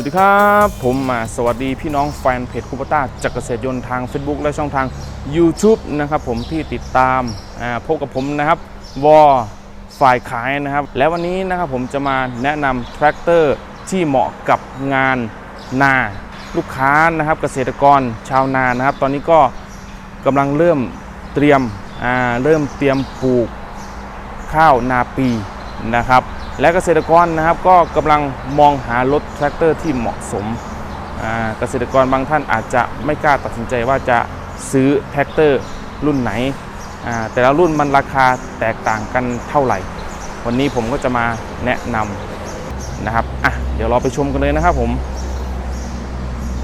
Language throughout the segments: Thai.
วัสดีครับ ผมมาสวัสดีพี่น้องแฟนเพจคูปต้าจักรเกษตรยนต์ทาง Facebook และช่องทาง YouTube นะครับผมที่ติดตามาพบกับผมนะครับวอฝ่ายขายนะครับ และวันนี้นะครับผมจะมาแนะนำแทรกเตอร์ที่เหมาะกับงานนาลูกค้านะครับ เกษตรกรชาวนานะครับ ตอนนี้ก็กำลังเริ่มเตรียมเริ่มเตรียมปลูกข้าวนาปีนะครับ และเกษตรกรนะครับก็กำลังมองหารถแทรกเตอร์ที่เหมาะสมเกษตรกรบางท่านอาจจะไม่กล้าตัดสินใจว่าจะซื้อแทรกเตอร์รุ่นไหน แต่ละรุ่นมันราคาแตกต่างกันเท่าไหร่ วันนี้ผมก็จะมาแนะนำนะครับอะเดี๋ยวเราไปชมกันเลยนะครับผม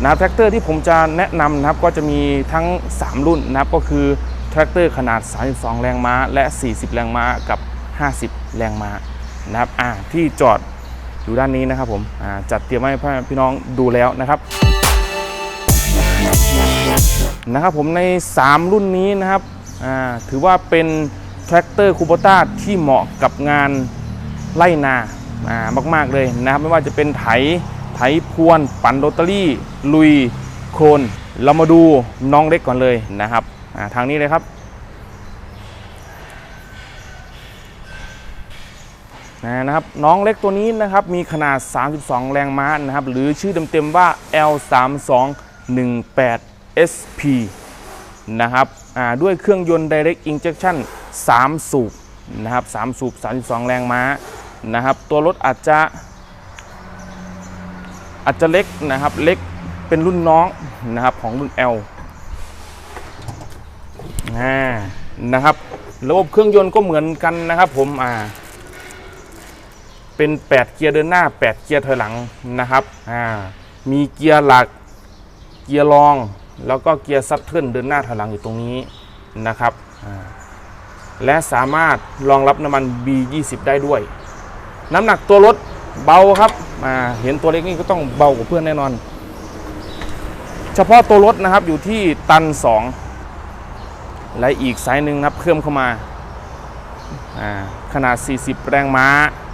นะแทรกเตอร์ที่ผมจะแนะนำนะครับก็จะมีทั้ง 3 รุ่นนะครับก็คือแทรกเตอร์ขนาด 32 แรงม้า และ 40 แรงม้ากับ 50 แรงม้า นะครับอ่าที่จอดอยู่ด้านนี้นะครับผมอ่าจัดเตรียมไว้ให้พี่น้องดูแล้วนะครับนะครับผมใน 3 รุ่นนี้นะครับอ่าถือว่าเป็นแทรกเตอร์คูโบต้าที่เหมาะกับงานไล่นาอ่ามากๆเลยนะครับไม่ว่าจะเป็นไถไถพรวน ปั่นโรตารี่ ลุยโคลนเรามาดูน้องเล็กก่อนเลยนะครับอ่าทางนี้เลยครับ นะครับน้องเล็กตัวนี้นะครับมีขนาด 32 แรงม้านะครับหรือชื่อเต็มๆว่า L3218 SP นะครับด้วยเครื่องยนต์ Direct Injection 3 สูบนะครับ3สูบ 32 แรงม้านะครับตัวรถอาจจะอาจจะเล็กนะครับเล็กเป็นรุ่นน้องนะครับของรุ่น L อ่นะครับระบบเครื่องยนต์ก็เหมือนกันนะครับผมอ่า เป็น 8 เกียร์เดินหน้า 8 เกียร์ถอยหลังนะครับอ่ามีเกียร์หลัก เกียร์รอง แล้วก็เกียร์ซับเทิลเดินหน้าถอยหลังอยู่ตรงนี้นะครับอ่าและสามารถรองรับน้ำมัน B20 ได้ด้วย น้ำหนักตัวรถเบาครับอ่าเห็นตัวเล็กนี่ก็ต้องเบากว่าเพื่อนแน่นอน เฉพาะตัวรถนะครับอยู่ที่ตัน 2 และอีกสายหนึ่งนะครับเพิ่มเข้ามา ขนาด 40 แรงม้า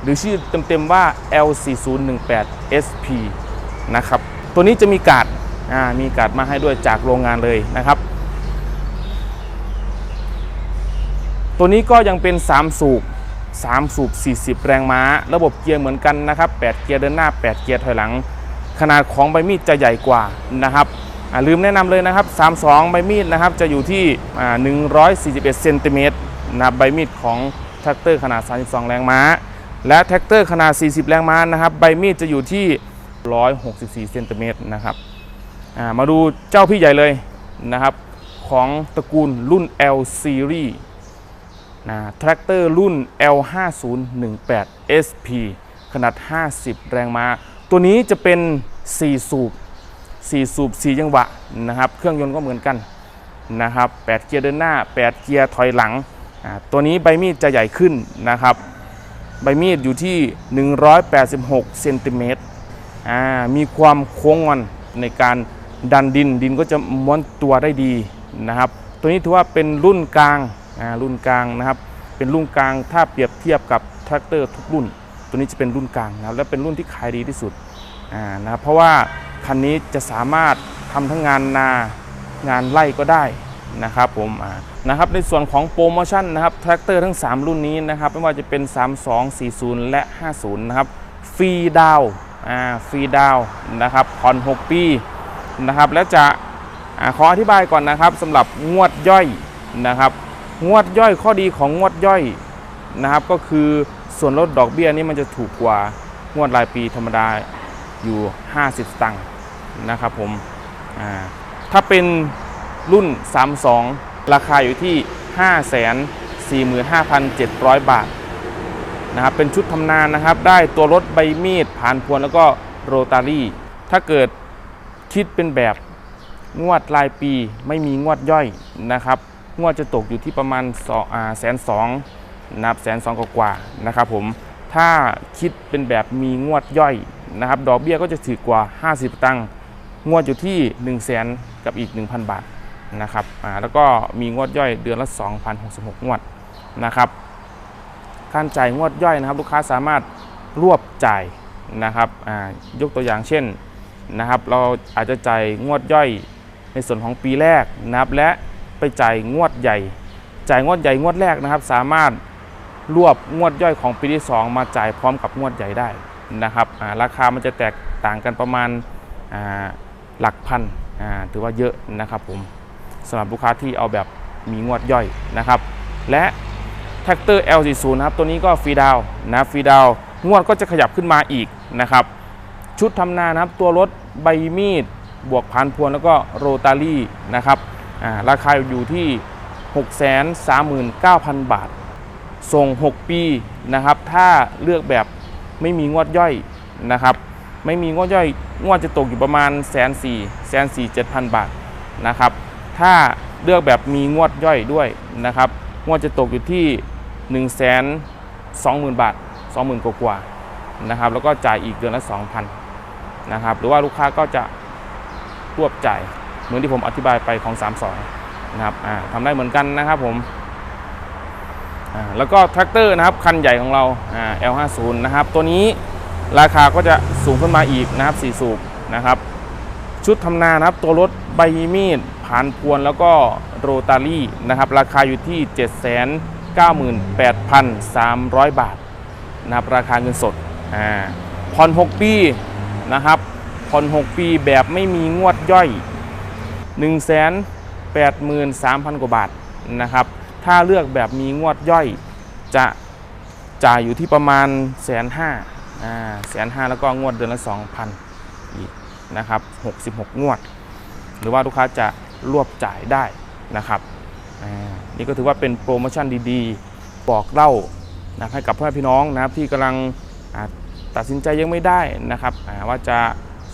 หรือชื่อเต็มๆว่า L4018 SP นะครับ ตัวนี้จะมีการ์ดมีการ์ดมาให้ด้วยจากโรงงานเลยนะครับ ตัวนี้ก็ยังเป็น 3 สูบ 3 สูบ 40 แรงม้า ระบบเกียร์เหมือนกันนะครับ 8 เกียร์เดินหน้า 8 เกียร์ถอยหลัง ขนาดของใบมีดจะใหญ่กว่านะครับลืมแนะนำเลยนะครับ 32 ใบมีดนะครับจะอยู่ที่อ่า141 เซนติเมตรนะครับใบมีดของ แท็กเตอร์ขนาด 32 แรงม้า และแท็กเตอร์ขนาด 40 แรงม้านะครับใบมีดจะอยู่ที่ 164 เซนติเมตรนะครับามาดูเจ้าพี่ใหญ่เลยนะครับของตระกูลรุ่น L Series นะแทรกเตอร์รุ่น L5018 SP ขนาด 50 แรงม้า ตัวนี้จะเป็น 4 สูบ 4 สูบ 4 จังหวะนะครับ เครื่องยนต์ก็เหมือนกันนะครับ 8 เกียร์เดินหน้า 8 เกียร์ถอยหลัง ตัวนี้ใบมีดจะใหญ่ขึ้นนะครับ ใบมีดอยู่ที่ 186เซนติเมตรมีความโค้งงอนในการดันดินดินก็จะม้วนตัวได้ดีนะครับ ตัวนี้ถือว่าเป็นรุ่นกลางรุ่นกลางนะครับ เป็นรุ่นกลางถ้าเปรียบเทียบกับแทรกเตอร์ทุกรุ่น ตัวนี้จะเป็นรุ่นกลางนะครับและเป็นรุ่นที่ขายดีที่สุดนะครับเพราะว่าคันนี้จะสามารถทำทั้งงานนางานไล่ก็ได้ นะครับผมอ่านะครับในส่วนของโปรโมชั่นนะครับแทรกเตอร์ทั้ง 3 รุ่นนี้นะครับไม่ว่าจะเป็น 32 40 และ 50 นะครับฟรีดาวอ่าฟรีดาวนะครับผ่อน 6 ปีนะครับแล้วจะอาขออธิบายก่อนนะครับสำหรับงวดย่อยนะครับงวดย่อยข้อดีของงวดย่อยนะครับก็คือส่วนลดดอกเบี้ยนี่มันจะถูกกว่างวดรายปีธรรมดาอยู่ 50สตังค์นะครับผมอ่าถ้าเป็น รุ่น 32 ราคาอยู่ที่ 545,700 บาทนะครับเป็นชุดทำนานนะครับ ได้ตัวรถใบมีดผ่านพวนแล้วก็โรตารี่ ถ้าเกิดคิดเป็นแบบงวดรายปีไม่มีงวดย่อยนะครับ งวดจะตกอยู่ที่ประมาณแสนสองนะครับแสนสองกว่านะครับผมถ้าคิดเป็นแบบมีงวดย่อยนะครับ ดอกเบี้ยก็จะถือกว่า 50 ตังค์งวดอยู่ที่ 1 0 0 0 0แสนกับอีก 1,000 บาท นะครับอ่าแล้วก็มีงวดย่อยเดือนละ 2,066 งวดนะครับการจ่ายงวดย่อยนะครับ ลูกค้าสามารถรวบจ่ายนะครับอ่ายกตัวอย่างเช่นนะครับ เราอาจจะจ่ายงวดย่อยในส่วนของปีแรกนะครับ และไปจ่ายงวดใหญ่ จ่ายงวดใหญ่งวดแรกนะครับ สามารถรวบงวดย่อยของปีที่ 2 มาจ่ายพร้อมกับงวดใหญ่ได้นะครับอ่าราคามันจะแตกต่างกันประมาณอ่าหลักพันอ่าถือว่าเยอะนะครับผม สำหรับลูกค้าที่เอาแบบมีงวดย่อยนะครับ และแท็กเตอร์ L40 นะครับ ตัวนี้ก็ฟรีดาวนะฟรีดาวงวดก็จะขยับขึ้นมาอีกนะครับ ชุดทำนานะครับ ตัวรถใบมีด บวกพันพวนแล้วก็โรตารี่นะครับราคาอยู่ที่ 639,000 บาท ส่ง 6 ปีนะครับ ถ้าเลือกแบบไม่มีงวดย่อยนะครับ ไม่มีงวดย่อยงวดจะตกอยู่ประมาณแสนสี่แสนสี่เจ็ดพันบาทนะครับ ถ้าเลือกแบบมีงวดย่อยด้วยนะครับ งวดจะตกอยู่ที่1นึ่งแสนสองหมื่นบาทสองหมื่นกว่าๆนะครับ แล้วก็จ่ายอีกเดือนละ 2,000นะครับ หรือว่าลูกค้าก็จะรวบจ่ายเหมือนที่ผมอธิบายไปของ 32นะครับอ่าทำได้เหมือนกันนะครับผมอ่าแล้วก็แท็กเตอร์นะครับ คันใหญ่ของเราอ่า L50 นะครับ ตัวนี้ราคาก็จะสูงขึ้นมาอีกนะครับ4สูบนะครับ ชุดทำนานะครับ ตัวรถใบมีด ผานพวนแล้วก็โรตารี่นะครับราคาอยู่ที่ 798,300 บาทนะครับราคาเงินสดอ่าผ่อน 6 ปีนะครับผ่อน 6 ปีแบบไม่มีงวดย่อย 1 8 3 0 0 0 กว่าบาทนะครับถ้าเลือกแบบมีงวดย่อยจะจ่ายอยู่ที่ประมาณแสนห้าอ่าแสนห้าแล้วก็งวดเดือนละ 2,000 อีกนะครับ 66 งวด หรือว่าลูกค้าจะ รวบจ่ายได้นะครับนี่ก็ถือว่าเป็นโปรโมชั่นดีๆ บอกเล่านะครับให้กับพ่อแม่พี่น้องนะครับที่กำลังตัดสินใจยังไม่ได้นะครับว่าจะ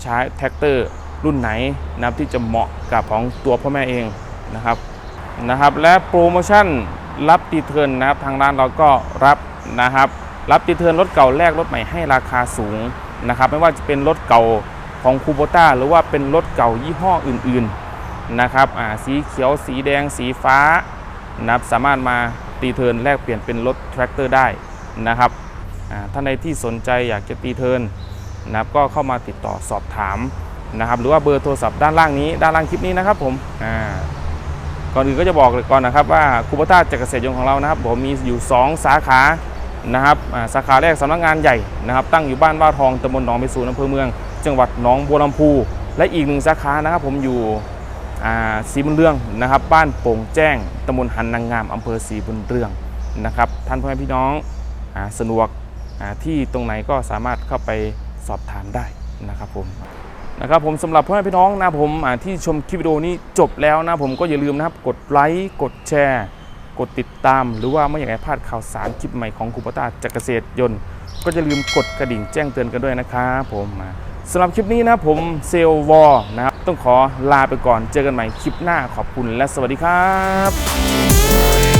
ใช้แท็กเตอร์รุ่นไหนนะครับที่จะเหมาะกับของตัวพ่อแม่เองนะครับนะครับ และโปรโมชั่นรับตีเทิร์นนะครับทางร้านเราก็รับนะครับรับตีเทิร์นรถเก่าแลกรถใหม่ให้ราคาสูงนะครับไม่ว่าจะเป็นรถเก่าของคูโบต้าหรือว่าเป็นรถเก่ายี่ห้ออื่น ๆ นะครับสีเขียวสีแดงสีฟ้านะครับสามารถมาตีเทินแลกเปลี่ยนเป็นรถแทรกเตอร์ได้นะครับท่านใดที่สนใจอยากจะตีเทินนะครับก็เข้ามาติดต่อสอบถามนะครับหรือว่าเบอร์โทรศัพท์ด้านล่างนี้ด้านล่างคลิปนี้นะครับผมก่อนอื่นก็จะบอกเลยก่อนนะครับว่าคูปต้าจากเกษตรยนต์ของเรานะครับผมมีอยู่ 2 สาขานะครับสาขาแรกสำนักงานใหญ่นะครับ ตั้งอยู่บ้านว่าทองตำบลหนองไปสู่อำเภอเมือง จังหวัดหนองบัวลำพู และอีกหนึ่งสาขานะครับผมอยู่ อ่าศรีบุญเรืองนะครับ บ้านโป่งแจ้งตำบลหันนางงามอำเภอศรีบุญเรืองนะครับ ท่านพ่อแม่พี่น้องอสะดวกที่ตรงไหนก็สามารถเข้าไปสอบถามได้นะครับผมนะครับผมสำหรับพ่อแม่พี่น้องนะผมที่ชมคลิปวิดีโอนี้จบแล้วนะผมก็อย่าลืมนะครับกดไลค์กดแชร์ กดติดตาม หรือว่าไม่อยากให้พลาดข่าวสารคลิปใหม่ของครูปตาจากเกษตรยนต์ ก็อย่าลืมกดกระดิ่งแจ้งเตือนกันด้วยนะครับผมอ่า สำหรับคลิปนี้นะผมเซลวอร์นะครับต้องขอลาไปก่อนเจอกันใหม่คลิปหน้าขอบคุณและสวัสดีครับ